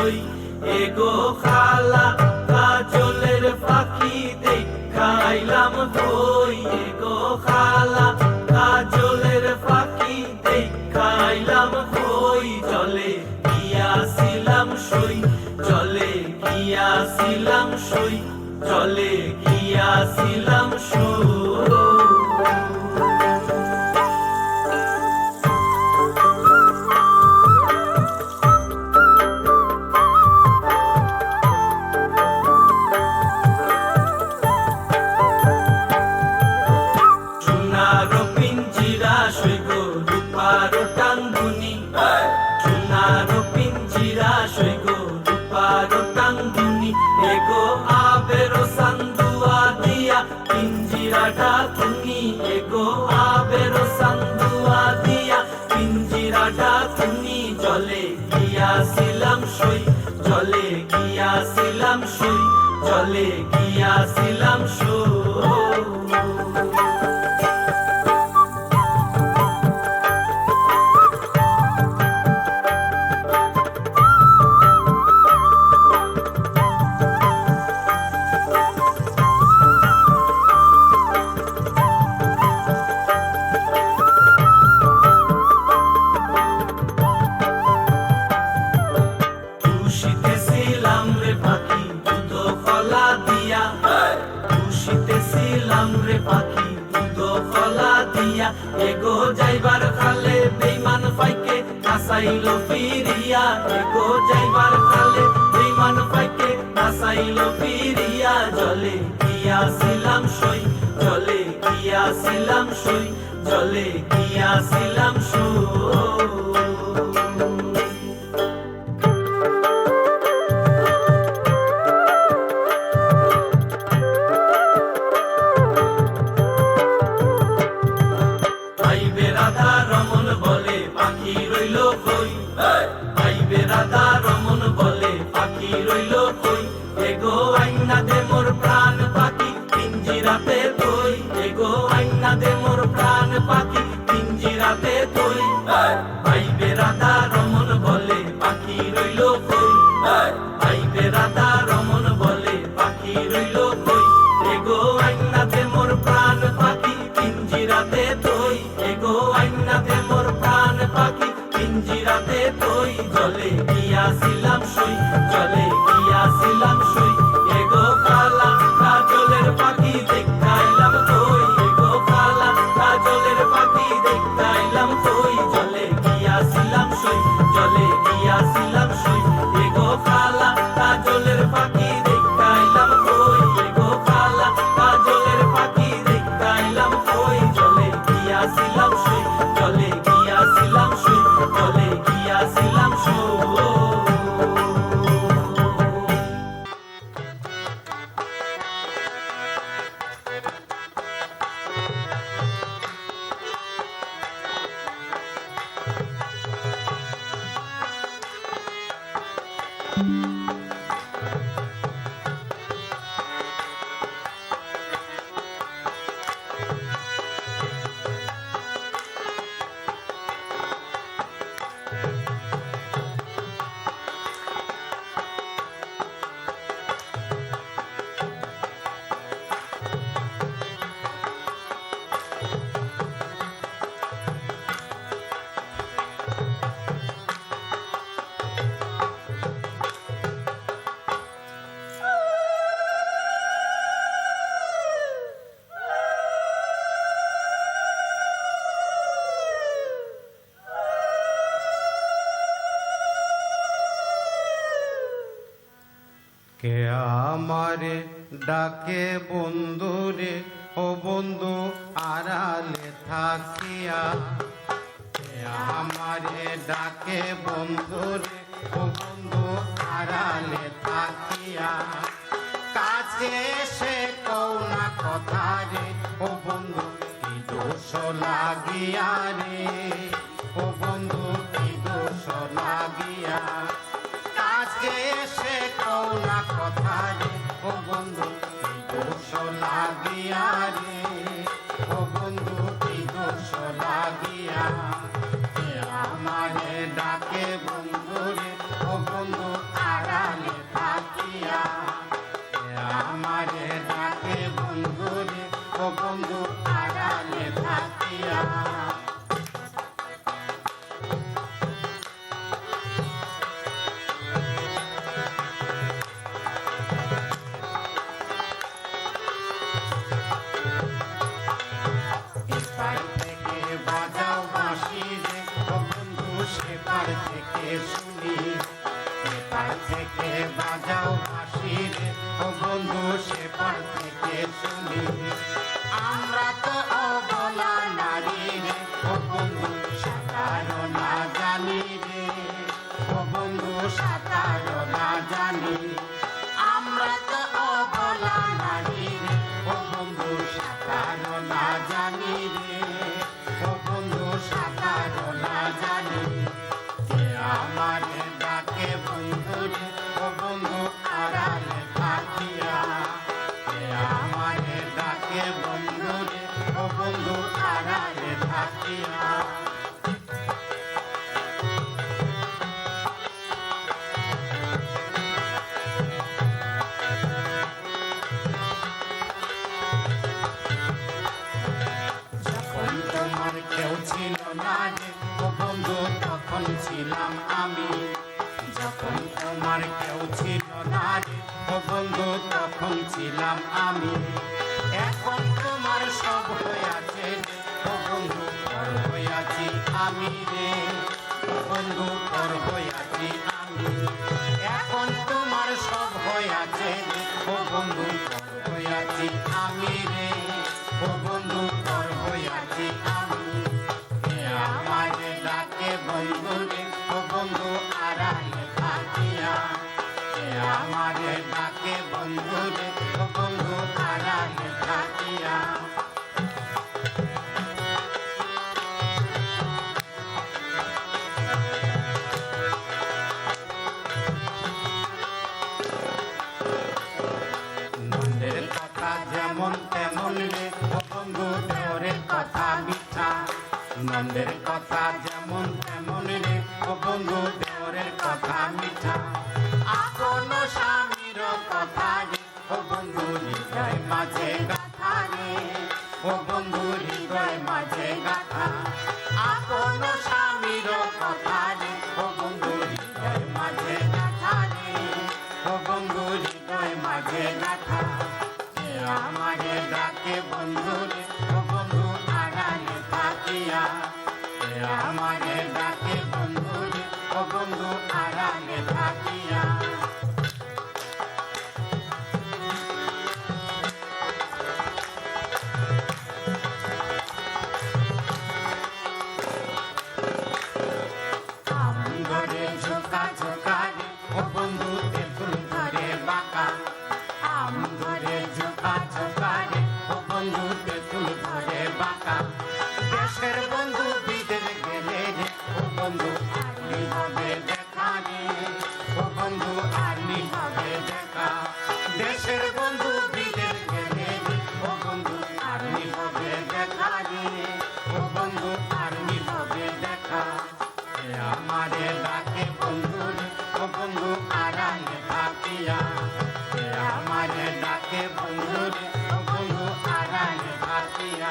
সই এগো খালা, কাজলের পাখি দেখাইলাম কই এগো খালা, কাজলের পাখি দেখাইলাম জলে গিয়াছিলাম সই, জলে গিয়াছিলাম সই, জলে গিয়াছিলাম সই। টাঙ্গুনি এগো আবের সান্দুয়া দিয়া, পিঞ্জিরাটা তুমি। এগো আবের সান্দুয়া দিয়া, পিঞ্জিরাটা তুমি। জলে গিয়াছিলাম সই, জলে গিয়াছিলাম সই, জলে গিয়াছিলাম সই। এগো যাইবার খালে বেইমান ফাইকে নাসাইল ফিরিয়া। এগো যাইবার খালে বেইমান ফাইকে নাসাইল ফিরিয়া। জলে গিয়াছিলাম সই, জলে গিয়াছিলাম সই, জলে গিয়াছিলাম সই। Hey! hey. গিয়াছিলাম সই। কে আমারে, ডাকে বন্ধুরে, ও বন্ধু আড়ালে থাকিয়া। কে আমারে ডাকে বন্ধুরে, ও বন্ধু আড়ালে থাকিয়া। কাছে সে কৌনা কথা রে, ও বন্ধু কি দোষ লাগিয়া রে? ও বন্ধু কি দোষ লাগিয়া না কথা রে ও বন্ধু দোষ লাগিয়া রে? ও বন্ধু দোষ লাগিয়া? ছিলাম আমি। যখন তোমার কেউ ছিল না রে ও বন্ধু তখন ছিলাম আমি। এখন তোমার সব হয়েছে রে ও বন্ধু পর হইয়াছি আমি রে। ও বন্ধু পর হইয়াছি আমি। এখন তোমার সব হয়েছে রে ও বন্ধু পর আমি রে। ও বন্ধু পর হইয়াছি আমি। আমারে ডাকে বন্ধু আমারে ডাকে, বন্ধু রে, বন্ধু আড়ালে থাকিয়া যেমন তেমন রে, বন্ধু দেওরের কথা মিঠা নন্দের কথা যেমন তেমন রে, বন্ধু স্বামীর কথা রে ও বন্ধু হৃদয় মাঝে গাথা রে ও বন্ধু হৃদয় মাঝে গাথা আপন স্বামীর কথা রে ও বন্ধু হৃদয় মাঝে গাথা রে ও বন্ধু হৃদয় মাঝে গাথা আমারে ডাকে বন্ধু রে? ও বন্ধু আড়ালে থাকিয়া। আমারে ডাকে বন্ধু রে? ও বন্ধু আড়ালে থাকিয়া। আমারে ডাকে বন্ধু রে ও বন্ধু, আড়ালে থাকিয়া আমারে ডাকে বন্ধু রে, ও বন্ধু, আড়ালে থাকিয়া